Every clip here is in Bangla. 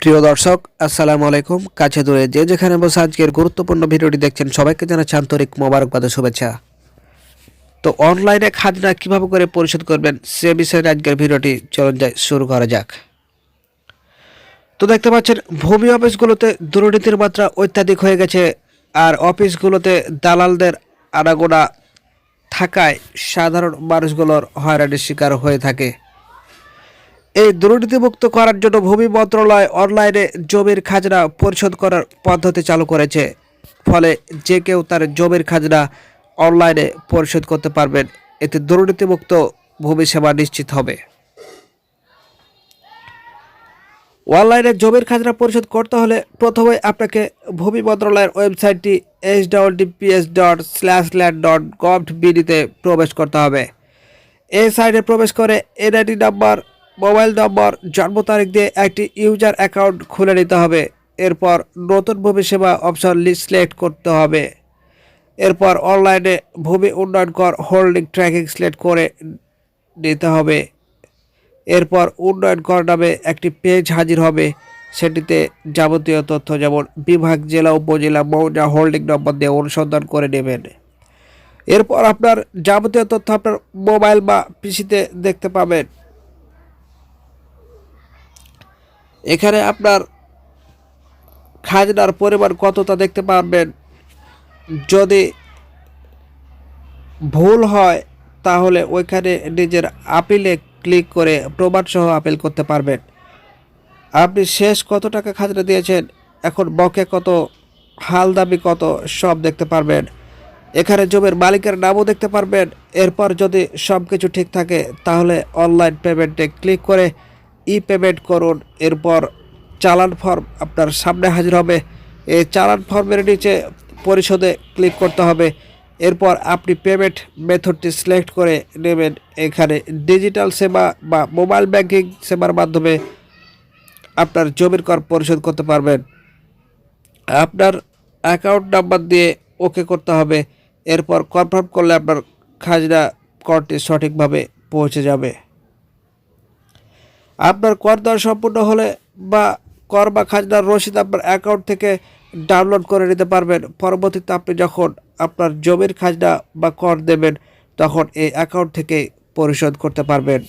প্রিয় দর্শক, আসসালামু আলাইকুম। কাছে দূরে যে যেখানে বসে আজকের গুরুত্বপূর্ণ ভিডিওটি দেখছেন, সবাইকে জানাচ্ছি আন্তরিক মোবারকবাদ শুভেচ্ছা। তো অনলাইনে খাজনা কীভাবে করে পরিশোধ করবেন, সে বিষয়ে আজকের ভিডিওটি চলুন যাই, শুরু করা যাক। তো দেখতে পাচ্ছেন, ভূমি অফিসগুলোতে দুর্নীতির মাত্রা অত্যাধিক হয়ে গেছে, আর অফিসগুলোতে দালালদের আনাগোনা থাকায় সাধারণ মানুষগুলোর হয়রানির শিকার হয়ে থাকে। এই দুর্নীতিমুক্ত করার জন্য ভূমি মন্ত্রণালয় অনলাইনে জমির খাজনা পরিশোধ করার পদ্ধতি চালু করেছে। ফলে যে কেউ তার জমির খাজনা অনলাইনে পরিশোধ করতে পারবেন। এতে দুর্নীতিমুক্ত ভূমি সেবা নিশ্চিত হবে। অনলাইনে জমির খাজনা পরিশোধ করতে হলে প্রথমে আপনাকে ভূমি মন্ত্রণালয়ের ওয়েবসাইটটি H WDPS dot slash land dot gov বিডিতে প্রবেশ করতে হবে। এই সাইটে প্রবেশ করে এনআইডি নাম্বার মোবাইল নম্বর, জন্ম তারিখ দিয়ে একটি ইউজার অ্যাকাউন্ট খুলে নিতে হবে। এরপর নতুন ভূমি সেবা অপশন সিলেক্ট করতে হবে। এরপর অনলাইনে ভূমি উন্নয়ন কর হোল্ডিং ট্র্যাকিং সিলেক্ট করে নিতে হবে। এরপর উন্নয়ন কর নামে একটি পেজ হাজির হবে। সেটিতে যাবতীয় তথ্য যেমন বিভাগ, জেলা, উপজেলা, মৌজা হোল্ডিং নম্বর দিয়ে অনুসন্ধান করে নেবেন। এরপর আপনার যাবতীয় তথ্য আপনার মোবাইল বা পিসিতে দেখতে পাবেন। এখানে আপনার খাজনার পরিমাণ কত তা দেখতে পারবেন? যদি ভুল হয়, তাহলে ওইখানে নিজের আপিলে ক্লিক করে প্রমাণসহ আপিল করতে পারবেন। আপনি শেষ কত টাকা খাজনা দিয়েছেন? এখন বকে কত, হাল দাবি কত, সব দেখতে পারবেন। এখানে জমির মালিকের নামও দেখতে পারবেন। এরপর যদি সব কিছু ঠিক থাকে, তাহলে অনলাইন পেমেন্টে ক্লিক করে ই পেমেন্ট করুন। এরপর চালান ফর্ম আপনার সামনে হাজির হবে। এই চালান ফর্মের নিচে পরিশোধে ক্লিক করতে হবে। এরপর আপনি পেমেন্ট মেথডটি সিলেক্ট করে নেবেন। এখানে ডিজিটাল সেবা বা মোবাইল ব্যাংকিং সেবার মাধ্যমে আপনার জমির কর পরিশোধ করতে পারবেন। আপনার অ্যাকাউন্ট নাম্বার দিয়ে ওকে করতে হবে। এরপর কনফার্ম করলে আপনার খাজনা করটি সঠিকভাবে পৌঁছে যাবে। আপনার কর দেওয়া সম্পূর্ণ হলে বা কর বা খাজনার রসিদ আপনার অ্যাকাউন্ট থেকে ডাউনলোড করে নিতে পারবেন। পরবর্তীতে আপনি যখন আপনার জমির খাজনা বা কর দেবেন, তখন এই অ্যাকাউন্ট থেকে পরিশোধ করতে পারবেন।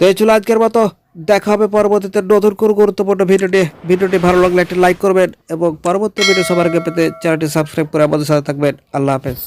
তো এই ছিল আজকের মতো। দেখা হবে পরবর্তীতে নতুন কোনো গুরুত্বপূর্ণ ভিডিওটি ভিডিওটি ভালো লাগলে একটি লাইক করবেন এবং পরবর্তী ভিডিও সবার আগে পেতে চ্যানেলটি সাবস্ক্রাইব করে আমাদের সাথে থাকবেন। আল্লাহ হাফেজ।